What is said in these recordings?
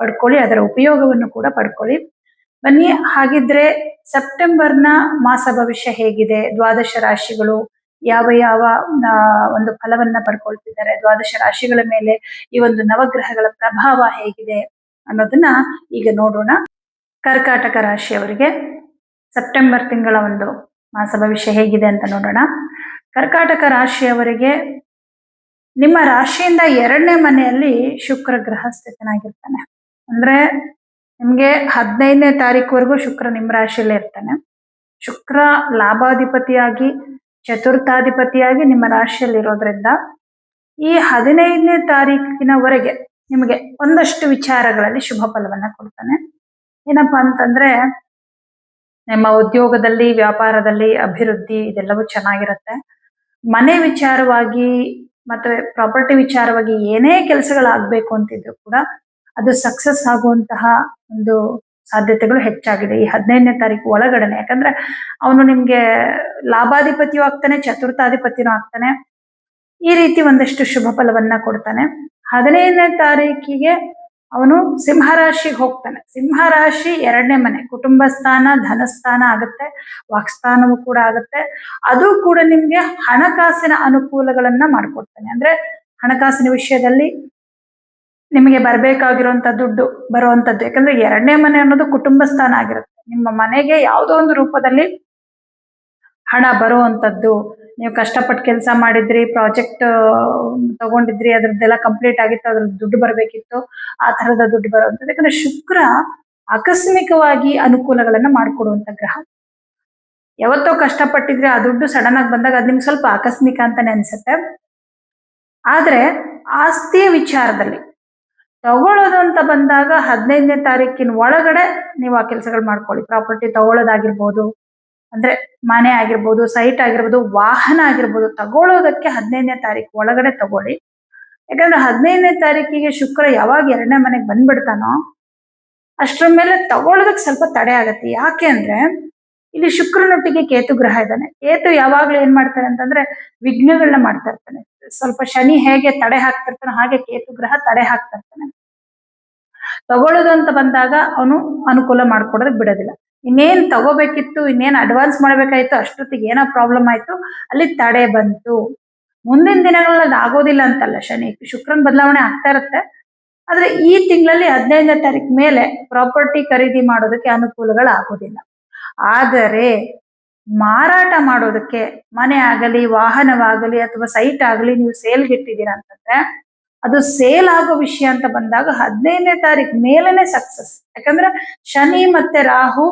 ಪಡ್ಕೊಳ್ಳಿ, ಅದರ ಉಪಯೋಗವನ್ನು ಕೂಡ ಪಡ್ಕೊಳ್ಳಿ. ಬನ್ನಿ, ಹಾಗಿದ್ರೆ ಸೆಪ್ಟೆಂಬರ್ನ ಮಾಸ ಭವಿಷ್ಯ ಹೇಗಿದೆ? ದ್ವಾದಶ ರಾಶಿಗಳು ಯಾವ ಯಾವ ಒಂದು ಫಲವನ್ನ ಪಡ್ಕೊಳ್ತಿದ್ದಾರೆ? ದ್ವಾದಶ ರಾಶಿಗಳ ಮೇಲೆ ಈ ಒಂದು ನವಗ್ರಹಗಳ ಪ್ರಭಾವ ಹೇಗಿದೆ ಅನ್ನೋದನ್ನ ಈಗ ನೋಡೋಣ. ಕರ್ಕಾಟಕ ರಾಶಿಯವರಿಗೆ ಸೆಪ್ಟೆಂಬರ್ ತಿಂಗಳ ಒಂದು ಮಾಸ ಭವಿಷ್ಯ ಹೇಗಿದೆ ಅಂತ ನೋಡೋಣ. ಕರ್ಕಾಟಕ ರಾಶಿಯವರಿಗೆ ನಿಮ್ಮ ರಾಶಿಯಿಂದ ಎರಡನೇ ಮನೆಯಲ್ಲಿ ಶುಕ್ರ ಗ್ರಹ ಸ್ಥಿತನಾಗಿರ್ತಾನೆ ಅಂದ್ರೆ ನಿಮ್ಗೆ ಹದಿನೈದನೇ ತಾರೀಕುವರೆಗೂ ಶುಕ್ರ ನಿಮ್ಮ ರಾಶಿಯಲ್ಲೇ ಇರ್ತಾನೆ. ಶುಕ್ರ ಲಾಭಾಧಿಪತಿಯಾಗಿ, ಚತುರ್ಥಾಧಿಪತಿಯಾಗಿ ನಿಮ್ಮ ರಾಶಿಯಲ್ಲಿ ಇರೋದ್ರಿಂದ ಈ ಹದಿನೈದನೇ ತಾರೀಕಿನವರೆಗೆ ನಿಮಗೆ ಒಂದಷ್ಟು ವಿಚಾರಗಳಲ್ಲಿ ಶುಭ ಫಲವನ್ನ ಕೊಡ್ತಾನೆ. ಏನಪ್ಪಾ ಅಂತಂದ್ರೆ ನಿಮ್ಮ ಉದ್ಯೋಗದಲ್ಲಿ, ವ್ಯಾಪಾರದಲ್ಲಿ ಅಭಿವೃದ್ಧಿ ಇದೆಲ್ಲವೂ ಚೆನ್ನಾಗಿರುತ್ತೆ. ಮನೆ ವಿಚಾರವಾಗಿ ಮತ್ತೆ ಪ್ರಾಪರ್ಟಿ ವಿಚಾರವಾಗಿ ಏನೇ ಕೆಲಸಗಳಾಗಬೇಕು ಅಂತಿದ್ರು ಕೂಡ ಅದು ಸಕ್ಸಸ್ ಆಗುವಂತಹ ಒಂದು ಸಾಧ್ಯತೆಗಳು ಹೆಚ್ಚಾಗಿದೆ. ಈ ಹದಿನೈದನೇ ತಾರೀಕು ಒಳಗಡೆನೆ. ಯಾಕಂದ್ರೆ ಅವನು ನಿಮ್ಗೆ ಲಾಭಾಧಿಪತಿಯೂ ಆಗ್ತಾನೆ, ಚತುರ್ಥಾಧಿಪತಿನೂ ಆಗ್ತಾನೆ. ಈ ರೀತಿ ಒಂದಷ್ಟು ಶುಭ ಫಲವನ್ನ ಕೊಡ್ತಾನೆ. ಹದಿನೈದನೇ ತಾರೀಕಿಗೆ ಅವನು ಸಿಂಹರಾಶಿಗೆ ಹೋಗ್ತಾನೆ. ಸಿಂಹರಾಶಿ ಎರಡನೇ ಮನೆ. ಕುಟುಂಬ ಸ್ಥಾನ ಧನಸ್ಥಾನ ಆಗುತ್ತೆ ವಾಕ್ಸ್ಥಾನವೂ ಕೂಡ ಆಗುತ್ತೆ. ಅದು ಕೂಡ ನಿಮ್ಗೆ ಹಣಕಾಸಿನ ಅನುಕೂಲಗಳನ್ನ ಮಾಡ್ಕೊಡ್ತಾನೆ. ಅಂದ್ರೆ ಹಣಕಾಸಿನ ವಿಷಯದಲ್ಲಿ ನಿಮಗೆ ಬರಬೇಕಾಗಿರುವಂತ ದುಡ್ಡು ಬರುವಂತದ್ದು. ಯಾಕಂದ್ರೆ ಎರಡನೇ ಮನೆ ಅನ್ನೋದು ಕುಟುಂಬ ಸ್ಥಾನ ಆಗಿರುತ್ತೆ. ನಿಮ್ಮ ಮನೆಗೆ ಯಾವುದೋ ಒಂದು ರೂಪದಲ್ಲಿ ಹಣ ಬರುವಂತದ್ದು. ನೀವು ಕಷ್ಟಪಟ್ಟು ಕೆಲಸ ಮಾಡಿದ್ರಿ, ಪ್ರಾಜೆಕ್ಟ್ ತಗೊಂಡಿದ್ರಿ, ಅದ್ರದ್ದೆಲ್ಲ ಕಂಪ್ಲೀಟ್ ಆಗಿತ್ತು ಅದ್ರ ದುಡ್ಡು ಬರಬೇಕಿತ್ತು, ಆ ತರದ ದುಡ್ಡು ಬರುವಂತದ್ದು. ಯಾಕಂದ್ರೆ ಶುಕ್ರ ಆಕಸ್ಮಿಕವಾಗಿ ಅನುಕೂಲಗಳನ್ನ ಮಾಡಿಕೊಡುವಂತ ಗ್ರಹ. ಯಾವತ್ತೋ ಕಷ್ಟಪಟ್ಟಿದ್ರೆ ಆ ದುಡ್ಡು ಸಡನ್ ಆಗಿ ಬಂದಾಗ ಅದು ನಿಮ್ಗೆ ಸ್ವಲ್ಪ ಆಕಸ್ಮಿಕ ಅಂತಾನೆ ಅನ್ಸುತ್ತೆ. ಆದ್ರೆ ಆಸ್ತಿಯ ವಿಚಾರದಲ್ಲಿ ತಗೊಳ್ಳೋದು ಅಂತ ಬಂದಾಗ ಹದಿನೈದನೇ ತಾರೀಕಿನ ಒಳಗಡೆ ನೀವು ಆ ಕೆಲಸಗಳು ಮಾಡ್ಕೊಳ್ಳಿ. ಪ್ರಾಪರ್ಟಿ ತಗೊಳ್ಳೋದಾಗಿರ್ಬೋದು, ಅಂದ್ರೆ ಮನೆ ಆಗಿರ್ಬೋದು ಸೈಟ್ ಆಗಿರ್ಬೋದು, ವಾಹನ ಆಗಿರ್ಬೋದು, ತಗೊಳ್ಳೋದಕ್ಕೆ ಹದಿನೈದನೇ ತಾರೀಕು ಒಳಗಡೆ ತಗೊಳ್ಳಿ. ಯಾಕಂದ್ರೆ ಹದಿನೈದನೇ ತಾರೀಕಿಗೆ ಶುಕ್ರ ಯಾವಾಗ ಎರಡನೇ ಮನೆಗೆ ಬಂದ್ಬಿಡ್ತಾನೋ, ಅಷ್ಟರ ಮೇಲೆ ತಗೊಳ್ಳೋದಕ್ಕೆ ಸ್ವಲ್ಪ ತಡೆ ಆಗತ್ತೆ. ಯಾಕೆ ಅಂದ್ರೆ ಇಲ್ಲಿ ಶುಕ್ರನೊಟ್ಟಿಗೆ ಕೇತು ಗ್ರಹ ಇದ್ದಾನೆ. ಕೇತು ಯಾವಾಗ್ಲೂ ಏನ್ ಮಾಡ್ತಾರೆ ಅಂತಂದ್ರೆ ವಿಘ್ನಗಳನ್ನ ಮಾಡ್ತಾ ಇರ್ತಾನೆ. ಸ್ವಲ್ಪ ಶನಿ ಹೇಗೆ ತಡೆ ಹಾಕ್ತಿರ್ತಾನೆ ಹಾಗೆ ಕೇತು ಗ್ರಹ ತಡೆ ಹಾಕ್ತಾ ಇರ್ತಾನೆ. ತಗೊಳ್ಳೋದು ಅಂತ ಬಂದಾಗ ಅವನು ಅನುಕೂಲ ಮಾಡ್ಕೊಡೋದು ಬಿಡೋದಿಲ್ಲ. ಇನ್ನೇನ್ ತಗೋಬೇಕಿತ್ತು, ಇನ್ನೇನ್ ಅಡ್ವಾನ್ಸ್ ಮಾಡ್ಬೇಕಾಯ್ತು, ಅಷ್ಟೊತ್ತಿಗೆ ಏನೋ ಪ್ರಾಬ್ಲಮ್ ಆಯ್ತು, ಅಲ್ಲಿ ತಡೆ ಬಂತು. ಮುಂದಿನ ದಿನಗಳಲ್ಲಿ ಅದು ಆಗೋದಿಲ್ಲ ಅಂತಲ್ಲ ಶನಿ. ಶುಕ್ರನ್ ಬದಲಾವಣೆ ಆಗ್ತಾ ಇರುತ್ತೆ. ಆದ್ರೆ ಈ ತಿಂಗಳಲ್ಲಿ ಹದಿನೈದನೇ ತಾರೀಕು ಮೇಲೆ ಪ್ರಾಪರ್ಟಿ ಖರೀದಿ ಮಾಡೋದಕ್ಕೆ ಅನುಕೂಲಗಳು ಆಗೋದಿಲ್ಲ. ಆದರೆ ಮಾರಾಟ ಮಾಡೋದಕ್ಕೆ ಮನೆ ಆಗಲಿ, ವಾಹನವಾಗಲಿ, ಅಥವಾ ಸೈಟ್ ಆಗಲಿ ನೀವು ಸೇಲ್ಗೆ ಇಟ್ಟಿದ್ದೀರಾ ಅಂತಂದ್ರೆ ಅದು ಸೇಲ್ ಆಗೋ ವಿಷಯ ಅಂತ ಬಂದಾಗ ಹದಿನೈದನೇ ತಾರೀಕು ಮೇಲೇನೆ ಸಕ್ಸಸ್ ಯಾಕಂದ್ರೆ ಶನಿ ಮತ್ತೆ ರಾಹು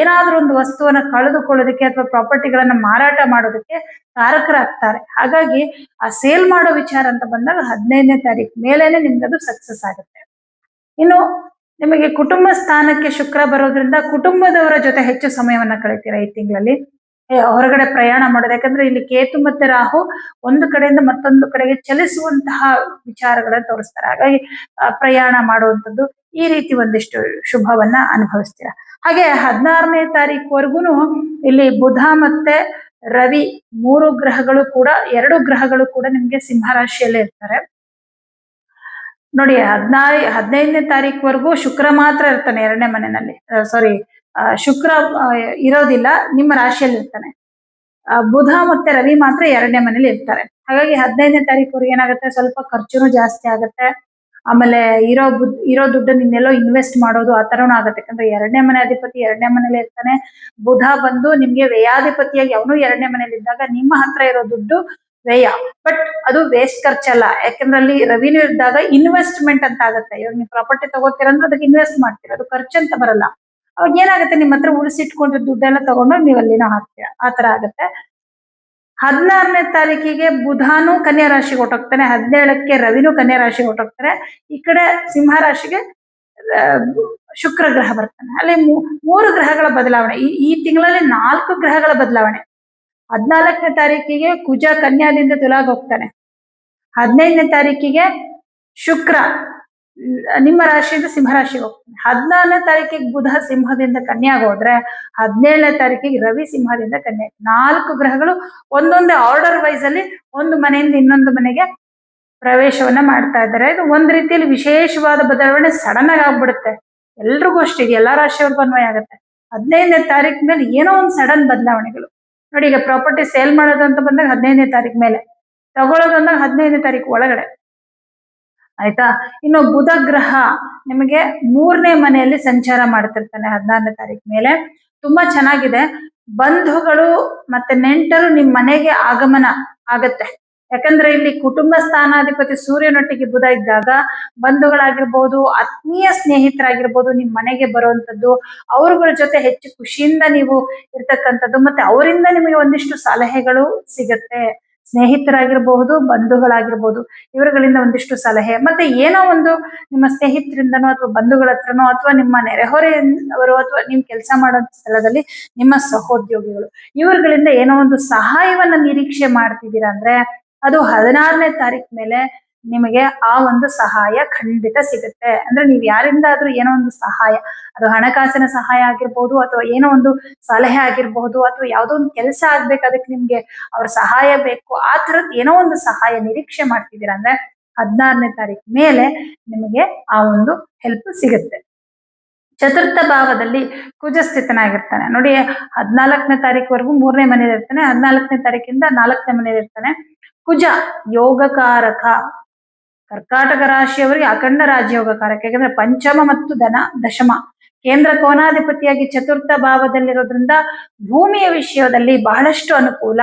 ಏನಾದ್ರೂ ಒಂದು ವಸ್ತುವನ್ನ ಕಳೆದುಕೊಳ್ಳೋದಕ್ಕೆ ಅಥವಾ ಪ್ರಾಪರ್ಟಿಗಳನ್ನ ಮಾರಾಟ ಮಾಡೋದಕ್ಕೆ ಕಾರಕರಾಗ್ತಾರೆ. ಹಾಗಾಗಿ ಆ ಸೇಲ್ ಮಾಡೋ ವಿಚಾರ ಅಂತ ಬಂದಾಗ ಹದಿನೈದನೇ ತಾರೀಕು ಮೇಲೇನೆ ಅದು ಸಕ್ಸಸ್ ಆಗುತ್ತೆ. ಇನ್ನು ನಿಮಗೆ ಕುಟುಂಬ ಸ್ಥಾನಕ್ಕೆ ಶುಕ್ರ ಬರೋದ್ರಿಂದ ಕುಟುಂಬದವರ ಜೊತೆ ಹೆಚ್ಚು ಸಮಯವನ್ನ ಕಳಿತೀರಾ ಈ ತಿಂಗಳಲ್ಲಿ? ಹೊರಗಡೆ ಪ್ರಯಾಣ ಮಾಡೋದು. ಯಾಕಂದ್ರೆ ಇಲ್ಲಿ ಕೇತು ಮತ್ತೆ ರಾಹು ಒಂದು ಕಡೆಯಿಂದ ಮತ್ತೊಂದು ಕಡೆಗೆ ಚಲಿಸುವಂತಹ ವಿಚಾರಗಳನ್ನ ತೋರಿಸ್ತಾರೆ. ಹಾಗಾಗಿ ಪ್ರಯಾಣ ಮಾಡುವಂಥದ್ದು ಈ ರೀತಿ ಒಂದಿಷ್ಟು ಶುಭವನ್ನ ಅನುಭವಿಸ್ತೀರಾ. ಹಾಗೆ ಹದಿನಾರನೇ ತಾರೀಕುವರೆಗೂ ಇಲ್ಲಿ ಬುಧ ಮತ್ತೆ ರವಿ ಮೂರು ಗ್ರಹಗಳು ಕೂಡ, ಎರಡು ಗ್ರಹಗಳು ಕೂಡ ನಿಮ್ಗೆ ಸಿಂಹರಾಶಿಯಲ್ಲಿ ಇರ್ತಾರೆ. ನೋಡಿ, ಹದಿನಾರು, ಹದಿನೈದನೇ ತಾರೀಕುವರೆಗೂ ಶುಕ್ರ ಮಾತ್ರ ಇರ್ತಾನೆ ಎರಡನೇ ಮನೆಯಲ್ಲಿ. ಸಾರಿ ಶುಕ್ರ ಇರೋದಿಲ್ಲ, ನಿಮ್ಮ ರಾಶಿಯಲ್ಲಿ ಇರ್ತಾನೆ. ಬುಧ ಮತ್ತೆ ರವಿ ಮಾತ್ರ ಎರಡನೇ ಮನೇಲಿ ಇರ್ತಾರೆ. ಹಾಗಾಗಿ ಹದಿನೈದನೇ ತಾರೀಕು ಏನಾಗುತ್ತೆ? ಸ್ವಲ್ಪ ಖರ್ಚುನು ಜಾಸ್ತಿ ಆಗುತ್ತೆ. ಆಮೇಲೆ ಇರೋ ಬುದ್ ಇರೋ ದುಡ್ಡನ್ನ ನಿನ್ನೆಲ್ಲೋ ಇನ್ವೆಸ್ಟ್ ಮಾಡೋದು ಆ ತರನು ಆಗುತ್ತೆ. ಯಾಕಂದ್ರೆ ಎರಡನೇ ಮನೆ ಅಧಿಪತಿ ಎರಡನೇ ಮನೇಲಿ ಇರ್ತಾನೆ. ಬುಧ ಬಂದು ನಿಮ್ಗೆ ವ್ಯಯಾಧಿಪತಿಯಾಗಿ ಅವನು ಎರಡನೇ ಮನೇಲಿ ಇದ್ದಾಗ ನಿಮ್ಮ ಹತ್ರ ಇರೋ ದುಡ್ಡು ವ್ಯಯ. ಬಟ್ ಅದು ವೇಸ್ಟ್ ಖರ್ಚಲ್ಲ. ಯಾಕಂದ್ರೆ ಅಲ್ಲಿ ರೆವಿನ್ಯೂ ಇದ್ದಾಗ ಇನ್ವೆಸ್ಟ್ಮೆಂಟ್ ಅಂತ ಆಗುತ್ತೆ. ಇವಾಗ ನೀವು ಪ್ರಾಪರ್ಟಿ ತಗೋತೀರಂದ್ರೆ ಅದಕ್ಕೆ ಇನ್ವೆಸ್ಟ್ ಮಾಡ್ತೀರ. ಅದು ಖರ್ಚು ಅಂತ ಬರಲ್ಲ. ಅವಾಗ ಏನಾಗುತ್ತೆ ನಿಮ್ಮ ಹತ್ರ ಉಳಿಸಿಟ್ಕೊಂಡ್ರೆ ದುಡ್ಡೆಲ್ಲ ತಗೊಂಡು ನೀವು ಅಲ್ಲಿನ ಹಾಕ್ತೀರ ಆ ತರ ಆಗುತ್ತೆ. ಹದಿನಾರನೇ ತಾರೀಕಿಗೆ ಬುಧಾನು ಕನ್ಯಾ ರಾಶಿಗೆ ಹೊಟ್ಟೋಗ್ತಾನೆ ಹದಿನೇಳಕ್ಕೆ ರವಿನೂ ಕನ್ಯಾ ರಾಶಿಗೆ ಹೊಟ್ಟೋಗ್ತಾರೆ ಈ ಕಡೆ ಸಿಂಹ ರಾಶಿಗೆ ಶುಕ್ರ ಗ್ರಹ ಬರ್ತಾನೆ. ಅಲ್ಲಿ ಮೂರು ಗ್ರಹಗಳ ಬದಲಾವಣೆ. ಈ ಈ ತಿಂಗಳಲ್ಲಿ ನಾಲ್ಕು ಗ್ರಹಗಳ ಬದಲಾವಣೆ. ಹದಿನಾಲ್ಕನೇ ತಾರೀಕಿಗೆ ಕುಜ ಕನ್ಯಾದಿಂದ ತುಲಾಗ್ ಹೋಗ್ತಾನೆ. ಹದಿನೈದನೇ ತಾರೀಕಿಗೆ ಶುಕ್ರ. ನಿಮ್ಮ ರಾಶಿಯಿಂದ ಸಿಂಹ ರಾಶಿ ಹೋಗ್ತಾನೆ ಹದಿನಾರನೇ ತಾರೀಕಿಗೆ ಬುಧ ಸಿಂಹದಿಂದ ಕನ್ಯಾಗ ಹೋದ್ರೆ ಹದಿನೇಳನೇ ತಾರೀಕಿಗೆ ರವಿ ಸಿಂಹದಿಂದ ಕನ್ಯಾ ನಾಲ್ಕು ಗ್ರಹಗಳು ಒಂದೊಂದೇ ಆರ್ಡರ್ ವೈಸ್ ಅಲ್ಲಿ ಒಂದು ಮನೆಯಿಂದ ಇನ್ನೊಂದು ಮನೆಗೆ ಪ್ರವೇಶವನ್ನ ಮಾಡ್ತಾ ಇದ್ದಾರೆ. ಇದು ಒಂದ್ ರೀತಿಯಲ್ಲಿ ವಿಶೇಷವಾದ ಬದಲಾವಣೆ ಸಡನ್ ಆಗಿ ಆಗ್ಬಿಡುತ್ತೆ. ಎಲ್ರಿಗೂ ಅಷ್ಟೇ ಎಲ್ಲಾ ರಾಶಿಯವ್ರಿಗೂ ಅನ್ವಯ ಆಗುತ್ತೆ. ಹದಿನೈದನೇ ತಾರೀಕು ಮೇಲೆ ಏನೋ ಒಂದು ಸಡನ್ ಬದಲಾವಣೆಗಳು. ನೋಡಿ, ಈಗ ಪ್ರಾಪರ್ಟಿ ಸೇಲ್ ಮಾಡೋದು ಅಂತ ಬಂದಾಗ ಹದಿನೈದನೇ ತಾರೀಕು ಮೇಲೆ. ತಗೊಳ್ಳೋದು ಅಂದಾಗ ಹದಿನೈದನೇ ತಾರೀಕು ಒಳಗಡೆ. ಆಯ್ತಾ? ಇನ್ನು ಬುಧ ಗ್ರಹ ನಿಮಗೆ ಮೂರನೇ ಮನೆಯಲ್ಲಿ ಸಂಚಾರ ಮಾಡ್ತಿರ್ತಾನೆ ಹದಿನಾರನೇ ತಾರೀಕು ಮೇಲೆ. ತುಂಬಾ ಚೆನ್ನಾಗಿದೆ. ಬಂಧುಗಳು ಮತ್ತೆ ನೆಂಟರು ನಿಮ್ ಮನೆಗೆ ಆಗಮನ ಆಗತ್ತೆ. ಯಾಕಂದ್ರೆ ಇಲ್ಲಿ ಕುಟುಂಬ ಸ್ಥಾನಾಧಿಪತಿ ಸೂರ್ಯನೊಟ್ಟಿಗೆ ಬುಧ ಇದ್ದಾಗ ಬಂಧುಗಳಾಗಿರ್ಬೋದು, ಆತ್ಮೀಯ ಸ್ನೇಹಿತರಾಗಿರ್ಬೋದು, ನಿಮ್ ಮನೆಗೆ ಬರುವಂತದ್ದು, ಅವರುಗಳ ಜೊತೆ ಹೆಚ್ಚು ಖುಷಿಯಿಂದ ನೀವು ಇರ್ತಕ್ಕಂಥದ್ದು, ಮತ್ತೆ ಅವರಿಂದ ನಿಮಗೆ ಒಂದಿಷ್ಟು ಸಲಹೆಗಳು ಸಿಗತ್ತೆ. ಸ್ನೇಹಿತರಾಗಿರ್ಬಹುದು ಬಂಧುಗಳಾಗಿರ್ಬೋದು ಇವರುಗಳಿಂದ ಒಂದಿಷ್ಟು ಸಲಹೆ. ಮತ್ತೆ ಏನೋ ಒಂದು ನಿಮ್ಮ ಸ್ನೇಹಿತರಿಂದನೋ ಅಥವಾ ಬಂಧುಗಳ ಹತ್ರನೋ ಅಥವಾ ನಿಮ್ಮ ನೆರೆಹೊರೆಯವರು ಅಥವಾ ನಿಮ್ ಕೆಲಸ ಮಾಡೋ ಸ್ಥಳದಲ್ಲಿ ನಿಮ್ಮ ಸಹೋದ್ಯೋಗಿಗಳು, ಇವರುಗಳಿಂದ ಏನೋ ಒಂದು ಸಹಾಯವನ್ನ ನಿರೀಕ್ಷೆ ಮಾಡ್ತಿದ್ದೀರಾ ಅಂದ್ರೆ ಅದು ಹದಿನಾರನೇ ತಾರೀಕು ಮೇಲೆ ನಿಮಗೆ ಆ ಒಂದು ಸಹಾಯ ಖಂಡಿತ ಸಿಗುತ್ತೆ. ಅಂದ್ರೆ ನೀವು ಯಾರಿಂದಾದ್ರೂ ಏನೋ ಒಂದು ಸಹಾಯ, ಅದು ಹಣಕಾಸಿನ ಸಹಾಯ ಆಗಿರ್ಬೋದು ಅಥವಾ ಏನೋ ಒಂದು ಸಲಹೆ ಆಗಿರ್ಬಹುದು ಅಥವಾ ಯಾವುದೋ ಒಂದು ಕೆಲಸ ಆಗ್ಬೇಕು, ಅದಕ್ಕೆ ನಿಮ್ಗೆ ಅವ್ರ ಸಹಾಯ ಬೇಕು, ಆ ತರದ್ ಏನೋ ಒಂದು ಸಹಾಯ ನಿರೀಕ್ಷೆ ಮಾಡ್ತಿದ್ದೀರಾ ಅಂದ್ರೆ ಹದಿನಾರನೇ ತಾರೀಕು ಮೇಲೆ ನಿಮಗೆ ಆ ಒಂದು ಹೆಲ್ಪ್ ಸಿಗುತ್ತೆ. ಚತುರ್ಥ ಭಾವದಲ್ಲಿ ಕುಜ ಸ್ಥಿತನಾಗಿರ್ತಾನೆ ನೋಡಿ, ಹದಿನಾಲ್ಕನೇ ತಾರೀಕುವರೆಗೂ ಮೂರನೇ ಮನೇಲಿ ಇರ್ತಾನೆ ಹದಿನಾಲ್ಕನೇ ತಾರೀಕಿಂದ ನಾಲ್ಕನೇ ಮನೇಲಿ ಇರ್ತಾನೆ ಕುಜ ಯೋಗಕಾರಕ. ಕರ್ಕಾಟಕ ರಾಶಿಯವರಿಗೆ ಅಖಂಡ ರಾಜಯೋಗಕಾರಕ ಯಾಕಂದ್ರೆ ಪಂಚಮ ಮತ್ತು ಧನ ದಶಮ, ಕೇಂದ್ರ ಕೋನಾಧಿಪತಿಯಾಗಿ ಚತುರ್ಥ ಭಾವದಲ್ಲಿರೋದ್ರಿಂದ ಭೂಮಿಯ ವಿಷಯದಲ್ಲಿ ಬಹಳಷ್ಟು ಅನುಕೂಲ.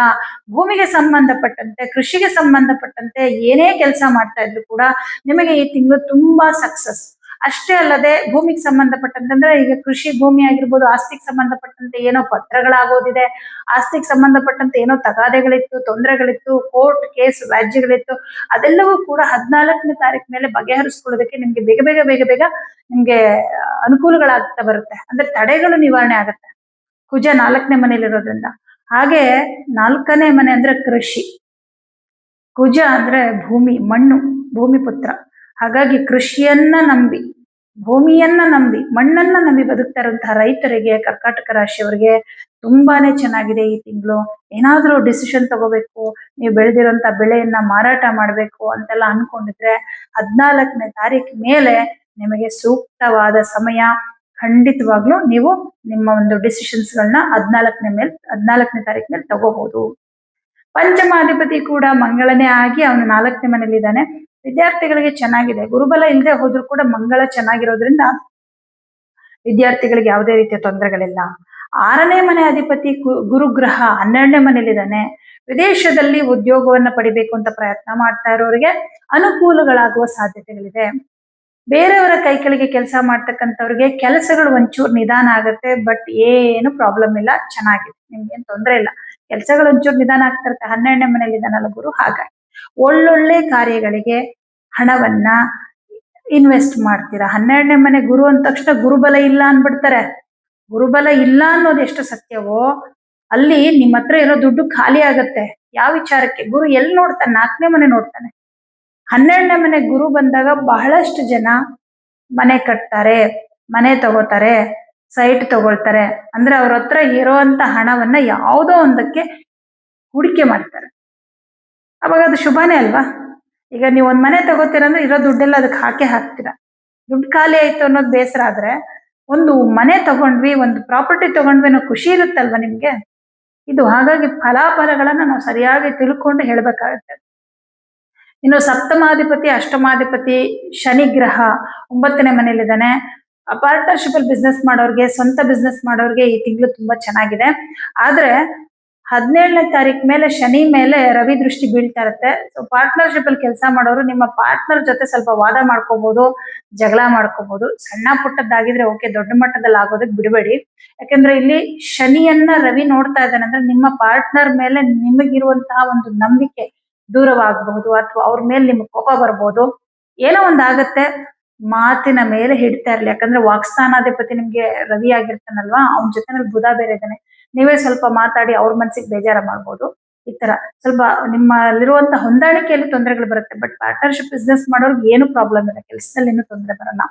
ಭೂಮಿಗೆ ಸಂಬಂಧಪಟ್ಟಂತೆ, ಕೃಷಿಗೆ ಸಂಬಂಧಪಟ್ಟಂತೆ ಏನೇ ಕೆಲಸ ಮಾಡ್ತಾ ಇದ್ರು ಕೂಡ ನಿಮಗೆ ಈ ತಿಂಗಳು ತುಂಬಾ ಸಕ್ಸಸ್ ಅಷ್ಟೇ ಅಲ್ಲದೆ ಭೂಮಿಗೆ ಸಂಬಂಧಪಟ್ಟಂತಂದ್ರೆ ಈಗ ಕೃಷಿ ಭೂಮಿ ಆಗಿರ್ಬೋದು, ಆಸ್ತಿಗೆ ಸಂಬಂಧಪಟ್ಟಂತೆ ಏನೋ ಪತ್ರಗಳಾಗೋದಿದೆ, ಆಸ್ತಿಗೆ ಸಂಬಂಧಪಟ್ಟಂತೆ ಏನೋ ತಗಾದೆಗಳಿತ್ತು, ತೊಂದರೆಗಳಿತ್ತು, ಕೋರ್ಟ್ ಕೇಸ್, ವ್ಯಾಜ್ಯಗಳಿತ್ತು, ಅದೆಲ್ಲವೂ ಕೂಡ ಹದಿನಾಲ್ಕನೇ ತಾರೀಕು ಮೇಲೆ ಬಗೆಹರಿಸ್ಕೊಳ್ಳೋದಕ್ಕೆ ನಿಮ್ಗೆ ಬೇಗ ಬೇಗ ಬೇಗ ಬೇಗ ನಿಮ್ಗೆ ಅನುಕೂಲಗಳಾಗ್ತಾ ಬರುತ್ತೆ. ಅಂದ್ರೆ ತಡೆಗಳು ನಿವಾರಣೆ ಆಗುತ್ತೆ. ಕುಜ ನಾಲ್ಕನೇ ಮನೇಲಿರೋದ್ರಿಂದ ಹಾಗೆ ನಾಲ್ಕನೇ ಮನೆ ಅಂದ್ರೆ ಕೃಷಿ. ಕುಜ ಅಂದ್ರೆ ಭೂಮಿ, ಮಣ್ಣು, ಭೂಮಿ ಪುತ್ರ. ಹಾಗಾಗಿ ಕೃಷಿಯನ್ನ ನಂಬಿ ಭೂಮಿಯನ್ನ ನಂಬಿ, ಮಣ್ಣನ್ನ ನಂಬಿ ಬದುಕ್ತಾ ಇರುವಂತಹ ರೈತರಿಗೆ, ಕರ್ಕಾಟಕ ರಾಶಿಯವರಿಗೆ ತುಂಬಾನೇ ಚೆನ್ನಾಗಿದೆ ಈ ತಿಂಗಳು. ಏನಾದ್ರೂ ಡಿಸಿಷನ್ ತಗೋಬೇಕು, ನೀವು ಬೆಳೆದಿರುವಂತ ಬೆಳೆಯನ್ನ ಮಾರಾಟ ಮಾಡ್ಬೇಕು ಅಂತೆಲ್ಲ ಅನ್ಕೊಂಡಿದ್ರೆ ಹದಿನಾಲ್ಕನೇ ತಾರೀಕು ಮೇಲೆ ನಿಮಗೆ ಸೂಕ್ತವಾದ ಸಮಯ ಖಂಡಿತವಾಗ್ಲೂ ನೀವು ನಿಮ್ಮ ಒಂದು ಡಿಸಿಷನ್ಸ್ ಗಳನ್ನ ಹದಿನಾಲ್ಕನೇ ಮೇಲೆ, ಹದಿನಾಲ್ಕನೇ ತಾರೀಕು ಮೇಲೆ ತಗೋಬಹುದು ಪಂಚಮಾಧಿಪತಿ ಕೂಡ ಮಂಗಳನೇ ಆಗಿ ಅವನು ನಾಲ್ಕನೇ ಮನೇಲಿ ಇದ್ದಾನೆ ವಿದ್ಯಾರ್ಥಿಗಳಿಗೆ ಚೆನ್ನಾಗಿದೆ. ಗುರುಬಲ ಇಲ್ಲದೆ ಹೋದ್ರೂ ಕೂಡ ಮಂಗಳ ಚೆನ್ನಾಗಿರೋದ್ರಿಂದ ವಿದ್ಯಾರ್ಥಿಗಳಿಗೆ ಯಾವುದೇ ರೀತಿಯ ತೊಂದರೆಗಳಿಲ್ಲ. ಆರನೇ ಮನೆ ಅಧಿಪತಿ ಗುರುಗ್ರಹ ಹನ್ನೆರಡನೇ ಮನೇಲಿದ್ದಾನೆ ವಿದೇಶದಲ್ಲಿ ಉದ್ಯೋಗವನ್ನ ಪಡಿಬೇಕು ಅಂತ ಪ್ರಯತ್ನ ಮಾಡ್ತಾ ಇರೋರಿಗೆ ಅನುಕೂಲಗಳಾಗುವ ಸಾಧ್ಯತೆಗಳಿದೆ. ಬೇರೆಯವರ ಕೈ ಕೆಳಗೆ ಕೆಲಸ ಮಾಡ್ತಕ್ಕಂಥವ್ರಿಗೆ ಕೆಲಸಗಳು ಒಂಚೂರು ನಿಧಾನ ಆಗುತ್ತೆ, ಬಟ್ ಏನು ಪ್ರಾಬ್ಲಮ್ ಇಲ್ಲ, ಚೆನ್ನಾಗಿದೆ. ನಿಮ್ಗೇನು ತೊಂದರೆ ಇಲ್ಲ. ಕೆಲಸಗಳು ಒಂಚೂರು ನಿಧಾನ ಆಗ್ತಾ ಇರುತ್ತೆ. ಹನ್ನೆರಡನೇ ಮನೇಲಿ ಇದ್ದಾನಲ್ಲ ಗುರು, ಹಾಗಾಗಿ. ಒಳ್ಳೊಳ್ಳೆ ಕಾರ್ಯಗಳಿಗೆ ಹಣವನ್ನ ಇನ್ವೆಸ್ಟ್ ಮಾಡ್ತೀರಾ? ಹನ್ನೆರಡನೇ ಮನೆ ಗುರು ಅಂದ ತಕ್ಷಣ ಗುರುಬಲ ಇಲ್ಲ ಅನ್ಬಿಡ್ತಾರೆ ಗುರುಬಲ ಇಲ್ಲ ಅನ್ನೋದು ಎಷ್ಟು ಸತ್ಯವೋ, ಅಲ್ಲಿ ನಿಮ್ಮ ಹತ್ರ ಇರೋ ದುಡ್ಡು ಖಾಲಿ ಆಗತ್ತೆ. ಯಾವ ವಿಚಾರಕ್ಕೆ? ಗುರು ಎಲ್ಲಿ ನೋಡ್ತಾನೆ? ನಾಲ್ಕನೇ ಮನೆ ನೋಡ್ತಾನೆ. ಹನ್ನೆರಡನೇ ಮನೆ ಗುರು ಬಂದಾಗ ಬಹಳಷ್ಟು ಜನ ಮನೆ ಕಟ್ತಾರೆ, ಮನೆ ತಗೋತಾರೆ ಸೈಟ್ ತಗೊಳ್ತಾರೆ. ಅಂದ್ರೆ ಅವ್ರ ಹತ್ರ ಅಂತ ಹಣವನ್ನ ಯಾವುದೋ ಒಂದಕ್ಕೆ ಹೂಡಿಕೆ ಮಾಡ್ತಾರೆ. ಅವಾಗ ಅದು ಶುಭನೇ ಅಲ್ವಾ? ಈಗ ನೀವು ಒಂದು ಮನೆ ತಗೋತೀರಂದ್ರೆ ಇರೋ ದುಡ್ಡೆಲ್ಲ ಅದಕ್ಕೆ ಹಾಕೇ ಹಾಕ್ತೀರಾ? ದುಡ್ಡು ಖಾಲಿ ಆಯ್ತು ಅನ್ನೋದು ಬೇಸರ ಆದ್ರೆ ಒಂದು ಮನೆ ತಗೊಂಡ್ವಿ, ಒಂದು ಪ್ರಾಪರ್ಟಿ ತಗೊಂಡ್ವಿ ಅನ್ನೋ ಖುಷಿ ಇರುತ್ತಲ್ವಾ ನಿಮ್ಗೆ? ಇದು ಹಾಗಾಗಿ ಫಲಾಫಲಗಳನ್ನ ನಾವು ಸರಿಯಾಗಿ ತಿಳ್ಕೊಂಡು ಹೇಳ್ಬೇಕಾಗತ್ತೆ. ಇನ್ನು ಸಪ್ತಮಾಧಿಪತಿ, ಅಷ್ಟಮಾಧಿಪತಿ, ಶನಿ ಗ್ರಹ ಒಂಬತ್ತನೇ ಮನೇಲಿದ್ದಾನೆ ಪಾರ್ಟ್ನರ್ಶಿಪ್ ಅಲ್ಲಿ ಬಿಸ್ನೆಸ್ ಮಾಡೋರಿಗೆ, ಸ್ವಂತ ಬಿಸ್ನೆಸ್ ಮಾಡೋರಿಗೆ ಈ ತಿಂಗಳು ತುಂಬಾ ಚೆನ್ನಾಗಿದೆ. ಆದ್ರೆ ಹದಿನೇಳನೇ ತಾರೀಕು ಮೇಲೆ, ಶನಿ ಮೇಲೆ ರವಿ ದೃಷ್ಟಿ ಬೀಳ್ತಾ ಇರುತ್ತೆ. ಸೊ ಪಾರ್ಟ್ನರ್ಶಿಪ್ ಅಲ್ಲಿ ಕೆಲಸ ಮಾಡೋರು ನಿಮ್ಮ ಪಾರ್ಟ್ನರ್ ಜೊತೆ ಸ್ವಲ್ಪ ವಾದ ಮಾಡ್ಕೋಬಹುದು ಜಗಳ ಮಾಡ್ಕೋಬಹುದು ಸಣ್ಣ ಪುಟ್ಟದ್ದಾಗಿದ್ರೆ ಓಕೆ ದೊಡ್ಡ ಮಟ್ಟದಲ್ಲಿ ಆಗೋದಕ್ಕೆ ಬಿಡಬೇಡಿ. ಯಾಕಂದ್ರೆ ಇಲ್ಲಿ ಶನಿಯನ್ನ ರವಿ ನೋಡ್ತಾ ಇದ್ದಾನೆ ಅಂದ್ರೆ ನಿಮ್ಮ ಪಾರ್ಟ್ನರ್ ಮೇಲೆ ನಿಮಗಿರುವಂತಹ ಒಂದು ನಂಬಿಕೆ ದೂರವಾಗಬಹುದು ಅಥವಾ ಅವ್ರ ಮೇಲೆ ನಿಮ್ಗೆ ಕೋಪ ಬರ್ಬೋದು. ಏನೋ ಒಂದ್ ಆಗತ್ತೆ, ಮಾತಿನ ಮೇಲೆ ಹಿಡ್ತಾ ಇರ್ಲಿ. ಯಾಕಂದ್ರೆ ವಾಕ್ಸ್ಥಾನಾಧಿಪತಿ ನಿಮ್ಗೆ ರವಿ ಆಗಿರ್ತಾನಲ್ವಾ, ಅವನ ಜೊತೆ ಬುಧ ಬೇರೆ ಇದ್ದಾನೆ. ನೀವೇ ಸ್ವಲ್ಪ ಮಾತಾಡಿ ಅವ್ರ ಮನ್ಸಿಗೆ ಬೇಜಾರ ಮಾಡ್ಬೋದು. ಈ ತರ ಸ್ವಲ್ಪ ನಿಮ್ಮಲ್ಲಿರುವಂತ ಹೊಂದಾಣಿಕೆಯಲ್ಲಿ ತೊಂದರೆಗಳು ಬರುತ್ತೆ ಬಟ್ ಪಾರ್ಟ್ನರ್ಶಿಪ್ ಬಿಸ್ನೆಸ್ ಮಾಡೋರ್ಗೆ ಏನು ಪ್ರಾಬ್ಲಮ್ ಇಲ್ಲ, ಕೆಲಸದಲ್ಲಿ ಏನು ತೊಂದರೆ ಬರಲ್ಲ.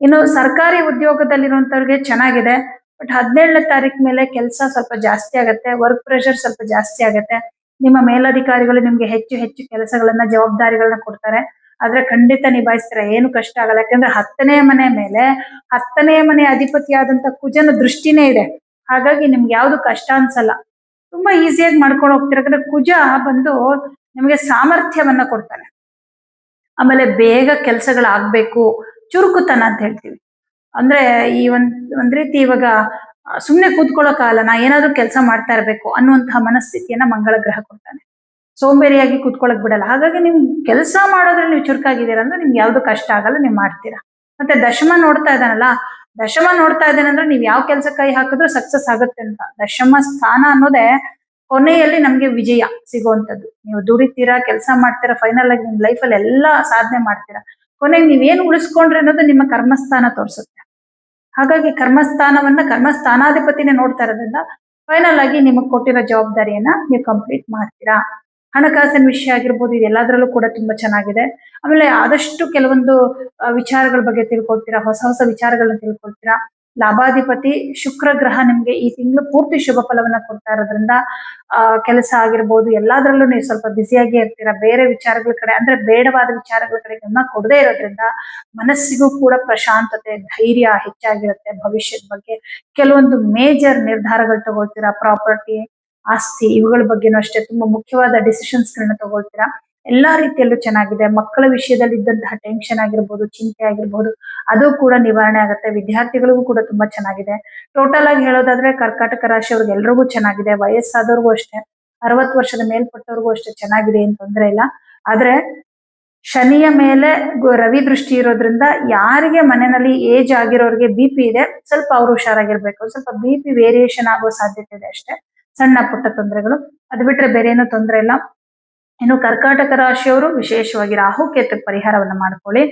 ಇನ್ನು ಸರ್ಕಾರಿ ಉದ್ಯೋಗದಲ್ಲಿರುವಂತವ್ರಿಗೆ ಚೆನ್ನಾಗಿದೆ ಬಟ್ ಹದಿನೇಳನೇ ತಾರೀಕು ಮೇಲೆ ಕೆಲಸ ಸ್ವಲ್ಪ ಜಾಸ್ತಿ ಆಗುತ್ತೆ ವರ್ಕ್ ಪ್ರೆಷರ್ ಸ್ವಲ್ಪ ಜಾಸ್ತಿ ಆಗುತ್ತೆ. ನಿಮ್ಮ ಮೇಲಧಿಕಾರಿಗಳು ನಿಮ್ಗೆ ಹೆಚ್ಚು ಹೆಚ್ಚು ಕೆಲಸಗಳನ್ನ, ಜವಾಬ್ದಾರಿಗಳನ್ನ ಕೊಡ್ತಾರೆ. ಆದ್ರೆ ಖಂಡಿತ ನಿಭಾಯಿಸ್ತಾರೆ, ಏನು ಕಷ್ಟ ಆಗಲ್ಲ. ಯಾಕಂದ್ರೆ ಹತ್ತನೇ ಮನೆ ಮೇಲೆ, ಹತ್ತನೇ ಮನೆ ಅಧಿಪತಿಯಾದಂತ ಕುಜನ ದೃಷ್ಟಿನೇ ಇದೆ. ಹಾಗಾಗಿ ನಿಮ್ಗೆ ಯಾವ್ದು ಕಷ್ಟ ಅನ್ಸಲ್ಲ. ತುಂಬಾ ಈಸಿಯಾಗಿ ಮಾಡ್ಕೊಂಡು ಹೋಗ್ತೀರ. ಯಾಕಂದ್ರೆ ಕುಜ ಬಂದು ನಿಮಗೆ ಸಾಮರ್ಥ್ಯವನ್ನ ಕೊಡ್ತಾನೆ. ಆಮೇಲೆ ಬೇಗ ಕೆಲಸಗಳಾಗ್ಬೇಕು. ಚುರುಕುತನ ಅಂತ ಹೇಳ್ತೀವಿ. ಅಂದ್ರೆ ಈ ಒಂದ್ ಒಂದ್ ರೀತಿ ಇವಾಗ ಸುಮ್ನೆ ಕೂತ್ಕೊಳ್ಳೋಕಾಗಲ್ಲ. ನಾ ಏನಾದ್ರೂ ಕೆಲಸ ಮಾಡ್ತಾ ಇರ್ಬೇಕು ಅನ್ನುವಂತಹ ಮನಸ್ಥಿತಿಯನ್ನ ಮಂಗಳ ಗ್ರಹ ಕೊಡ್ತಾನೆ. ಸೋಂಬೇರಿಯಾಗಿ ಕೂತ್ಕೊಳ್ಳಕ್ ಬಿಡಲ್ಲ. ಹಾಗಾಗಿ ನಿಮ್ ಕೆಲಸ ಮಾಡೋದ್ರಲ್ಲಿ ನೀವು ಚುರುಕಾಗಿದ್ದೀರಾ ಅಂದ್ರೆ ನಿಮ್ಗೆ ಯಾವ್ದು ಕಷ್ಟ ಆಗಲ್ಲ, ನೀವು ಮಾಡ್ತೀರಾ. ಮತ್ತೆ ದಶಮ ನೋಡ್ತಾ ಇದ್ದಾನಲ್ಲ ದಶಮ ನೋಡ್ತಾ ಇದ್ದೇನೆ ಅಂದ್ರೆ ನೀವ್ ಯಾವ ಕೆಲಸ ಕೈ ಹಾಕಿದ್ರು ಸಕ್ಸಸ್ ಆಗುತ್ತೆ ಅಂತ. ದಶಮ ಸ್ಥಾನ ಅನ್ನೋದೇ ಕೊನೆಯಲ್ಲಿ ನಮ್ಗೆ ವಿಜಯ ಸಿಗುವಂತದ್ದು ನೀವು ದುಡಿತೀರಾ, ಕೆಲಸ ಮಾಡ್ತೀರಾ ಫೈನಲ್ ಆಗಿ ನಿಮ್ ಲೈಫಲ್ಲಿ ಎಲ್ಲಾ ಸಾಧನೆ ಮಾಡ್ತೀರಾ. ಕೊನೆಗೆ ನೀವೇನು ಉಳಿಸ್ಕೊಂಡ್ರಿ ಅನ್ನೋದು ನಿಮ್ಮ ಕರ್ಮಸ್ಥಾನ ತೋರಿಸುತ್ತೆ. ಹಾಗಾಗಿ ಕರ್ಮಸ್ಥಾನವನ್ನ ಕರ್ಮಸ್ಥಾನಾಧಿಪತಿನೇ ನೋಡ್ತಾ ಇರೋದ್ರಿಂದ ಫೈನಲ್ ಆಗಿ ನಿಮಗೆ ಕೊಟ್ಟಿರೋ ಜವಾಬ್ದಾರಿಯನ್ನ ನೀವು ಕಂಪ್ಲೀಟ್ ಮಾಡ್ತೀರಾ. ಹಣಕಾಸಿನ ವಿಷಯ ಆಗಿರ್ಬೋದು ಇದೆಲ್ಲದರಲ್ಲೂ ಕೂಡ ತುಂಬಾ ಚೆನ್ನಾಗಿದೆ. ಆಮೇಲೆ ಆದಷ್ಟು ಕೆಲವೊಂದು ವಿಚಾರಗಳ ಬಗ್ಗೆ ತಿಳ್ಕೊಳ್ತೀರಾ? ಹೊಸ ಹೊಸ ವಿಚಾರಗಳನ್ನ ತಿಳ್ಕೊಳ್ತೀರಾ? ಲಾಭಾಧಿಪತಿ ಶುಕ್ರ ಗ್ರಹ ನಿಮ್ಗೆ ಈ ತಿಂಗಳು ಪೂರ್ತಿ ಶುಭ ಫಲವನ್ನ ಕೊಡ್ತಾ ಇರೋದ್ರಿಂದ ಕೆಲಸ ಆಗಿರ್ಬೋದು, ಎಲ್ಲಾದ್ರಲ್ಲೂ ನೀವು ಸ್ವಲ್ಪ ಬ್ಯುಸಿಯಾಗಿ ಇರ್ತೀರಾ? ಬೇರೆ ವಿಚಾರಗಳ ಕಡೆ, ಅಂದ್ರೆ ಬೇಡವಾದ ವಿಚಾರಗಳ ಕಡೆ ಗಮನ ಕೊಡದೇ ಇರೋದ್ರಿಂದ ಮನಸ್ಸಿಗೂ ಕೂಡ ಪ್ರಶಾಂತತೆ, ಧೈರ್ಯ ಹೆಚ್ಚಾಗಿರುತ್ತೆ ಭವಿಷ್ಯದ ಬಗ್ಗೆ. ಕೆಲವೊಂದು ಮೇಜರ್ ನಿರ್ಧಾರಗಳು ತಗೊಳ್ತೀರಾ? ಪ್ರಾಪರ್ಟಿ ಆಸ್ತಿ, ಇವುಗಳ ಬಗ್ಗೆನೂ ಅಷ್ಟೇ ತುಂಬಾ ಮುಖ್ಯವಾದ ಡಿಸಿಷನ್ಸ್ ಗಳನ್ನ ತಗೊಳ್ತೀರಾ? ಎಲ್ಲಾ ರೀತಿಯಲ್ಲೂ ಚೆನ್ನಾಗಿದೆ. ಮಕ್ಕಳ ವಿಷಯದಲ್ಲಿ ಇದ್ದಂತಹ ಟೆನ್ಷನ್ ಆಗಿರ್ಬೋದು, ಚಿಂತೆ ಆಗಿರ್ಬೋದು, ಅದು ಕೂಡ ನಿವಾರಣೆ ಆಗುತ್ತೆ. ವಿದ್ಯಾರ್ಥಿಗಳಿಗೂ ಕೂಡ ತುಂಬಾ ಚೆನ್ನಾಗಿದೆ. ಟೋಟಲ್ ಆಗಿ ಹೇಳೋದಾದ್ರೆ ಕರ್ಕಾಟಕ ರಾಶಿಯವ್ರಿಗೆ ಎಲ್ರಿಗೂ ಚೆನ್ನಾಗಿದೆ. ವಯಸ್ಸಾದವ್ರಿಗೂ ಅಷ್ಟೇ. ಅರವತ್ತು ವರ್ಷದ ಮೇಲ್ಪಟ್ಟವ್ರಿಗೂ ಅಷ್ಟೇ ಚೆನ್ನಾಗಿದೆ ಏನ್ ತೊಂದರೆ ಇಲ್ಲ. ಆದ್ರೆ ಶನಿಯ ಮೇಲೆ ರವಿ ದೃಷ್ಟಿ ಇರೋದ್ರಿಂದ ಯಾರಿಗೆ ಮನೆಯಲ್ಲಿ ಏಜ್ ಆಗಿರೋರಿಗೆ ಬಿ ಪಿ ಇದೆ, ಸ್ವಲ್ಪ ಅವ್ರು ಹುಷಾರಾಗಿರ್ಬೇಕು. ಸ್ವಲ್ಪ ಬಿ ಪಿ ವೇರಿಯೇಷನ್ ಆಗೋ ಸಾಧ್ಯತೆ ಇದೆ ಅಷ್ಟೇ. ಸಣ್ಣ ಪುಟ್ಟ ತೊಂದರೆಗಳು. ಅದು ಬಿಟ್ರೆ ಬೇರೆ ಏನೂ ತೊಂದರೆ ಇಲ್ಲ. ಇನ್ನು ಕರ್ಕಾಟಕ ರಾಶಿಯವರು ವಿಶೇಷವಾಗಿ ರಾಹುಕೇತು ಪರಿಹಾರವನ್ನ ಮಾಡ್ಕೊಳ್ಳಿ.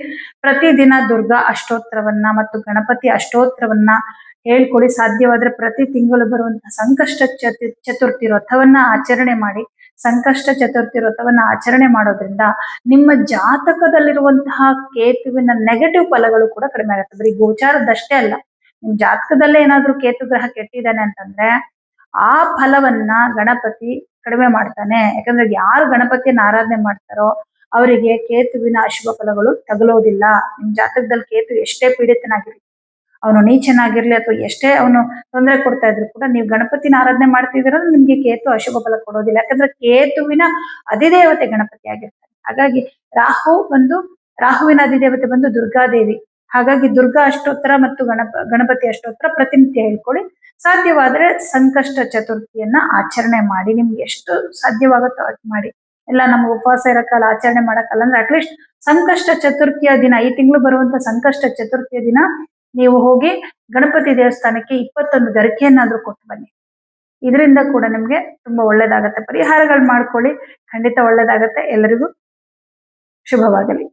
ಪ್ರತಿದಿನ ದುರ್ಗಾ ಅಷ್ಟೋತ್ತರವನ್ನ ಮತ್ತು ಗಣಪತಿ ಅಷ್ಟೋತ್ತರವನ್ನ ಹೇಳ್ಕೊಳ್ಳಿ. ಸಾಧ್ಯವಾದ್ರೆ ಪ್ರತಿ ತಿಂಗಳು ಬರುವಂತಹ ಸಂಕಷ್ಟ ಚತು, ಚತುರ್ಥಿ ವ್ರತವನ್ನ ಆಚರಣೆ ಮಾಡಿ. ಸಂಕಷ್ಟ ಚತುರ್ಥಿ ವ್ರತವನ್ನ ಆಚರಣೆ ಮಾಡೋದ್ರಿಂದ ನಿಮ್ಮ ಜಾತಕದಲ್ಲಿರುವಂತಹ ಕೇತುವಿನ ನೆಗೆಟಿವ್ ಫಲಗಳು ಕೂಡ ಕಡಿಮೆ ಆಗುತ್ತೆ. ಬರೀ ಗೋಚಾರದಷ್ಟೇ ಅಲ್ಲ. ನಿಮ್ ಜಾತಕದಲ್ಲೇ ಏನಾದ್ರೂ ಕೇತು ಗ್ರಹ ಕೆಟ್ಟಿದ್ದಾನೆ ಅಂತಂದ್ರೆ ಆ ಫಲವನ್ನ ಗಣಪತಿ ಕಡಿಮೆ ಮಾಡ್ತಾನೆ. ಯಾಕಂದ್ರೆ ಯಾರು ಗಣಪತಿಯನ್ನ ಆರಾಧನೆ ಮಾಡ್ತಾರೋ ಅವರಿಗೆ ಕೇತುವಿನ ಅಶುಭ ಫಲಗಳು ತಗಲೋದಿಲ್ಲ. ನಿಮ್ ಜಾತಕದಲ್ಲಿ ಕೇತು ಎಷ್ಟೇ ಪೀಡಿತನಾಗಿರ್ಲಿ, ಅವನು ನೀಚನಾಗಿರ್ಲಿ ಅಥವಾ ಎಷ್ಟೇ ಅವನು ತೊಂದರೆ ಕೊಡ್ತಾ ಇದ್ರು ಕೂಡ ನೀವು ಗಣಪತಿನ ಆರಾಧನೆ ಮಾಡ್ತಿದ್ದೀರ ನಿಮ್ಗೆ ಕೇತು ಅಶುಭ ಫಲ ಕೊಡೋದಿಲ್ಲ. ಯಾಕಂದ್ರೆ ಕೇತುವಿನ ಅಧಿದೇವತೆ ಗಣಪತಿ ಆಗಿರ್ತಾರೆ ಹಾಗಾಗಿ ರಾಹು ಬಂದು, ರಾಹುವಿನ ಅಧಿದೇವತೆ ಬಂದು ದುರ್ಗಾದೇವಿ. ಹಾಗಾಗಿ ದುರ್ಗಾ ಅಷ್ಟೋತ್ತರ ಮತ್ತು ಗಣಪ, ಗಣಪತಿ ಅಷ್ಟೋತ್ತರ ಪ್ರತಿನಿತ್ಯ ಹೇಳ್ಕೊಳ್ಳಿ. ಸಾಧ್ಯವಾದ್ರೆ ಸಂಕಷ್ಟ ಚತುರ್ಥಿಯನ್ನ ಆಚರಣೆ ಮಾಡಿ. ನಿಮ್ಗೆ ಎಷ್ಟು ಸಾಧ್ಯವಾಗುತ್ತೋ ಅಷ್ಟು ಮಾಡಿ. ಎಲ್ಲ ನಮ್ಗೆ ಉಪವಾಸ ಇರಕ್ಕಲ್ಲ, ಆಚರಣೆ ಮಾಡಕ್ಕಲ್ಲ ಅಂದ್ರೆ ಅಟ್ಲೀಸ್ಟ್ ಸಂಕಷ್ಟ ಚತುರ್ಥಿಯ ದಿನ, ಈ ತಿಂಗಳು ಬರುವಂತ ಸಂಕಷ್ಟ ಚತುರ್ಥಿಯ ದಿನ ನೀವು ಹೋಗಿ ಗಣಪತಿ ದೇವಸ್ಥಾನಕ್ಕೆ ಇಪ್ಪತ್ತೊಂದು ಗರಿಕೆಯನ್ನಾದ್ರೂ ಕೊಟ್ಟು ಬನ್ನಿ. ಇದರಿಂದ ಕೂಡ ನಿಮ್ಗೆ ತುಂಬಾ ಒಳ್ಳೇದಾಗತ್ತೆ. ಪರಿಹಾರಗಳು ಮಾಡ್ಕೊಳ್ಳಿ. ಖಂಡಿತ ಒಳ್ಳೇದಾಗತ್ತೆ. ಎಲ್ಲರಿಗೂ ಶುಭವಾಗಲಿ.